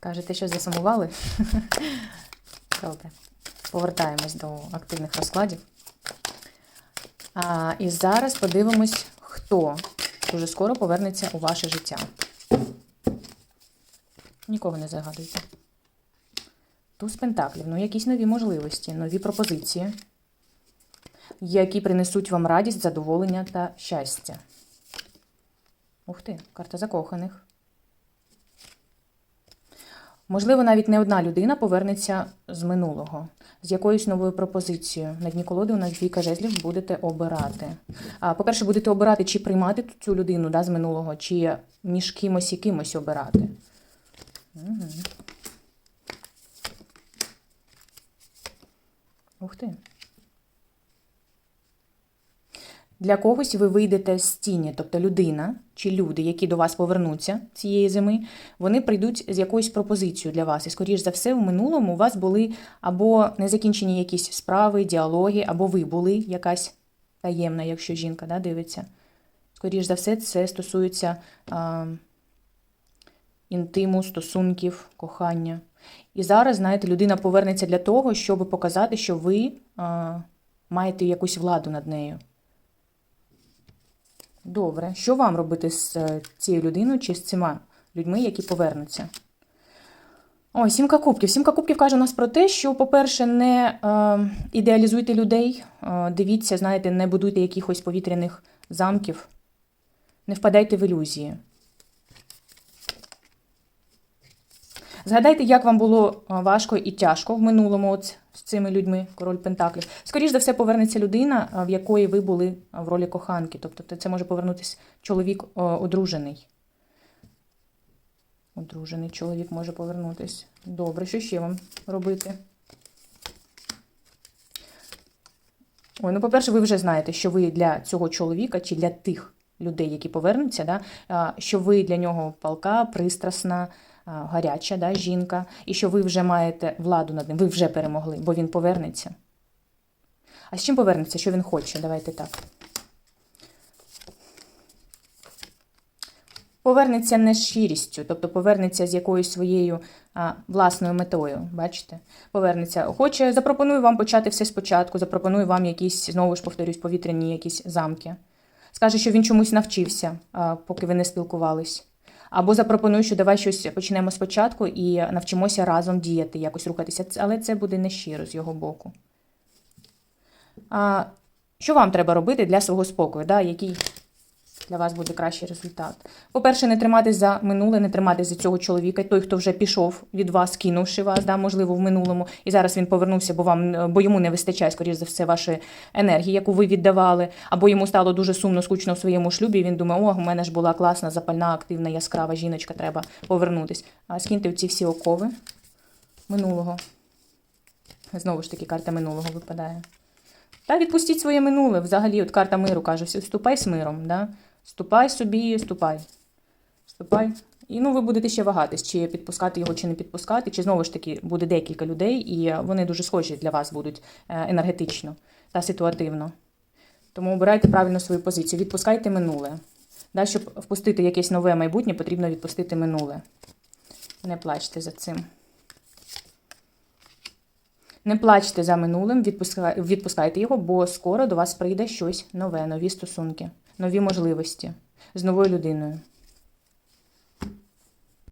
Кажете, що засумували? Добре. Повертаємось до активних розкладів. А, і зараз подивимось, хто дуже скоро повернеться у ваше життя. Нікого не загадуйте. Туз Пентаклів, ну якісь нові можливості, нові пропозиції, які принесуть вам радість, задоволення та щастя. Ух ти, карта закоханих. Можливо, навіть не одна людина повернеться з минулого, з якоюсь новою пропозицією. На дні колоди у нас двійка жезлів будете обирати. По-перше, будете обирати, чи приймати цю людину да, з минулого, чи між кимось і кимось обирати. Угу. Ух ти. Для когось ви вийдете з тіні, тобто людина чи люди, які до вас повернуться цієї зими, вони прийдуть з якоюсь пропозицією для вас. І, скоріш за все, в минулому у вас були або незакінчені якісь справи, діалоги, або ви були якась таємна, якщо жінка да, дивиться. Скоріш за все, це стосується а, інтиму, стосунків, кохання. І зараз, знаєте, людина повернеться для того, щоб показати, що ви а, маєте якусь владу над нею. Добре. Що вам робити з е, цією людиною чи з цими людьми, які повернуться? Ой, сімка кубків. Сімка кубків каже у нас про те, що, по-перше, не е, ідеалізуйте людей, е, дивіться, знаєте, не будуйте якихось повітряних замків, не впадайте в ілюзії. Згадайте, як вам було важко і тяжко в минулому от з цими людьми, король Пентаклів. Скоріше за все, повернеться людина, в якої ви були в ролі коханки. Тобто це може повернутися чоловік одружений. Одружений чоловік може повернутися. Добре, що ще вам робити? Ой, ну, по-перше, ви вже знаєте, що ви для цього чоловіка чи для тих людей, які повернуться, да, що ви для нього палка, пристрасна, гаряча да, жінка, і що ви вже маєте владу над ним, ви вже перемогли, бо він повернеться. А з чим повернеться? Що він хоче? Давайте так. Повернеться не з щирістю, тобто повернеться з якоюсь своєю а, власною метою. Бачите? Повернеться. Хоче, запропоную вам почати все спочатку, запропоную вам якісь, знову ж повторюсь, повітряні якісь замки. Скаже, що він чомусь навчився, а, поки ви не спілкувались. Або запропоную, що давай щось почнемо спочатку і навчимося разом діяти, якось рухатися. Але це буде нещиро з його боку. А, що вам треба робити для свого спокою? Да? Який для вас буде кращий результат? По-перше, не триматись за минуле, не триматись за цього чоловіка, той, хто вже пішов від вас, кинувши вас, да, можливо, в минулому, і зараз він повернувся, бо вам бо йому не вистачає, скоріш за все, вашої енергії, яку ви віддавали, або йому стало дуже сумно, скучно в своєму шлюбі. І він думає, о, у мене ж була класна, запальна, активна, яскрава жіночка, треба повернутись. А скиньте ці всі окови минулого. Знову ж таки, карта минулого випадає. Та відпустіть своє минуле. Взагалі, от карта миру каже, «Всі- ступай з миром. Да? Ступай собі, ступай. Ступай. І ну, ви будете ще вагатись, чи підпускати його, чи не підпускати, чи знову ж таки буде декілька людей, і вони дуже схожі для вас будуть е, енергетично та ситуативно. Тому обирайте правильно свою позицію. Відпускайте минуле. Да, щоб впустити якесь нове майбутнє, потрібно відпустити минуле. Не плачте за цим. Не плачте за минулим, відпускай- відпускайте його, бо скоро до вас прийде щось нове, нові стосунки, нові можливості з новою людиною.